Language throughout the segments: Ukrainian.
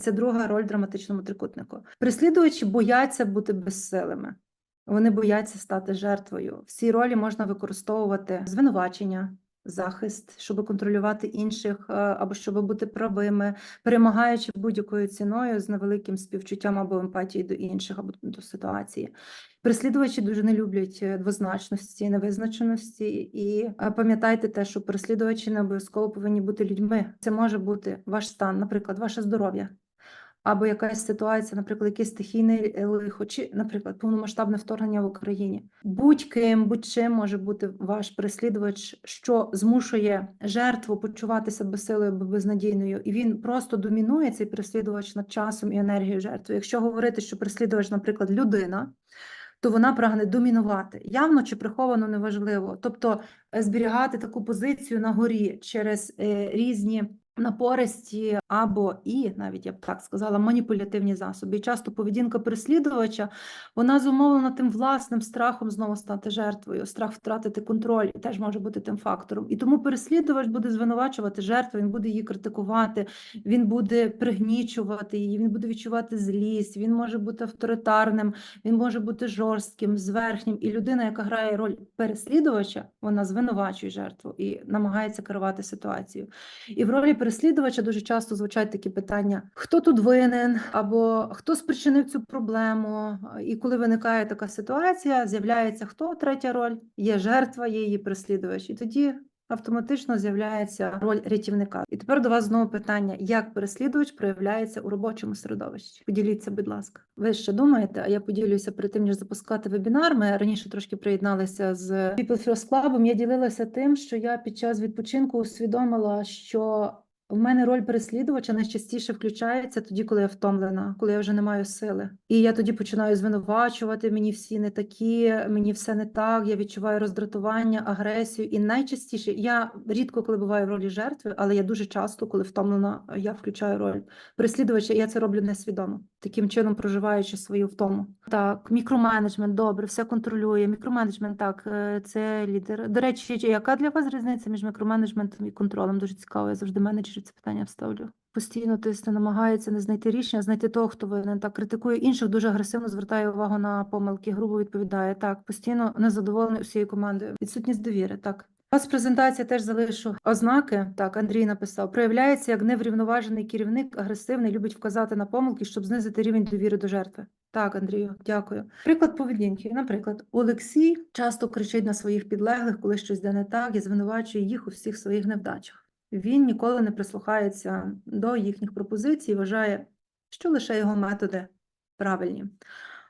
це друга роль в драматичному трикутнику. Переслідувачі бояться бути безсилими. Вони бояться стати жертвою. В цій ролі можна використовувати звинувачення, захист, щоб контролювати інших е, або щоб бути правими, перемагаючи будь-якою ціною з невеликим співчуттям або емпатією до інших або до ситуації. Переслідувачі дуже не люблять е, двозначності, невизначеності, і е, пам'ятайте те, що переслідувачі не обов'язково повинні бути людьми. Це може бути ваш стан, наприклад, ваше здоров'я. Або якась ситуація, наприклад, якесь стихійне е, лихо, чи, наприклад, повномасштабне вторгнення в Україні. Будь-ким, будь-чим може бути ваш переслідувач, що змушує жертву почуватися безсилою або безнадійною, і він просто домінує цей переслідувач над часом і енергією жертви. Якщо говорити, що переслідувач, наприклад, людина, то вона прагне домінувати явно чи приховано неважливо. Тобто е, зберігати таку позицію на горі через е, різні напористі або і навіть я б так сказала, маніпулятивні засоби. І часто поведінка переслідувача вона зумовлена тим власним страхом знову стати жертвою, страх втратити контроль теж може бути тим фактором. І тому переслідувач буде звинувачувати жертву, він буде її критикувати, він буде пригнічувати її, він буде відчувати злість, він може бути авторитарним, він може бути жорстким, зверхнім. І людина, яка грає роль переслідувача, вона звинувачує жертву і намагається керувати ситуацією. І в ролі переслідувача дуже часто звучать такі питання: хто тут винен, або хто спричинив цю проблему. І коли виникає така ситуація, з'являється хто третя роль, є жертва, є її переслідувач. І тоді автоматично з'являється роль рятівника. І тепер до вас знову питання: як переслідувач проявляється у робочому середовищі? Поділіться, будь ласка. Ви ще думаєте? А я поділюся перед тим, ніж запускати вебінар. Ми раніше трошки приєдналися з People First Club. Я ділилася тим, що я під час відпочинку усвідомила, що в мене роль переслідувача найчастіше включається тоді, коли я втомлена, коли я вже не маю сили. І я тоді починаю звинувачувати, мені всі не такі, мені все не так, я відчуваю роздратування, агресію. І найчастіше я рідко коли буваю в ролі жертви, але я дуже часто, коли втомлена, я включаю роль переслідувача, я це роблю несвідомо, таким чином проживаючи свою втому. Так, мікроменеджмент, добре, все контролює. Мікроменеджмент, так, е, це лідер. До речі, яка для вас різниця між мікроменеджментом і контролем? Дуже цікаво, я завжди менеджерів це питання вставлю. Постійно тисне, намагається не знайти рішення, знайти того, хто винен. Так критикує інших, дуже агресивно звертає увагу на помилки, грубо відповідає. Так, постійно незадоволений усією командою. Відсутність довіри. Так. У вас презентація теж залишу ознаки. Так, Андрій написав, проявляється як неврівноважений керівник, агресивний, любить вказати на помилки, щоб знизити рівень довіри до жертви. Так, Андрію, дякую. Приклад поведінки. Наприклад, Олексій часто кричить на своїх підлеглих, коли щось йде не так, і звинувачує їх у всіх своїх невдачах. Він ніколи не прислухається до їхніх пропозицій, вважає, що лише його методи правильні.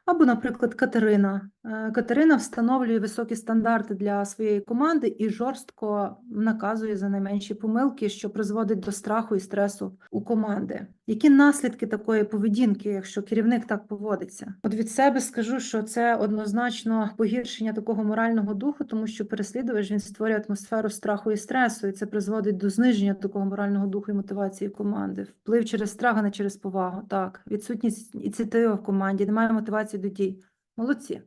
Або, наприклад, Катерина. Е, Катерина встановлює високі стандарти для своєї команди і жорстко наказує за найменші помилки, що призводить до страху і стресу у команди. Які наслідки такої поведінки, якщо керівник так поводиться? От від себе скажу, що це однозначно погіршення такого морального духу, тому що переслідувач він створює атмосферу страху і стресу, і це призводить до зниження такого морального духу і мотивації команди. Вплив через страх, а не через повагу. Так, відсутність ініціативи в команді, немає мотивації до дій. Молодці.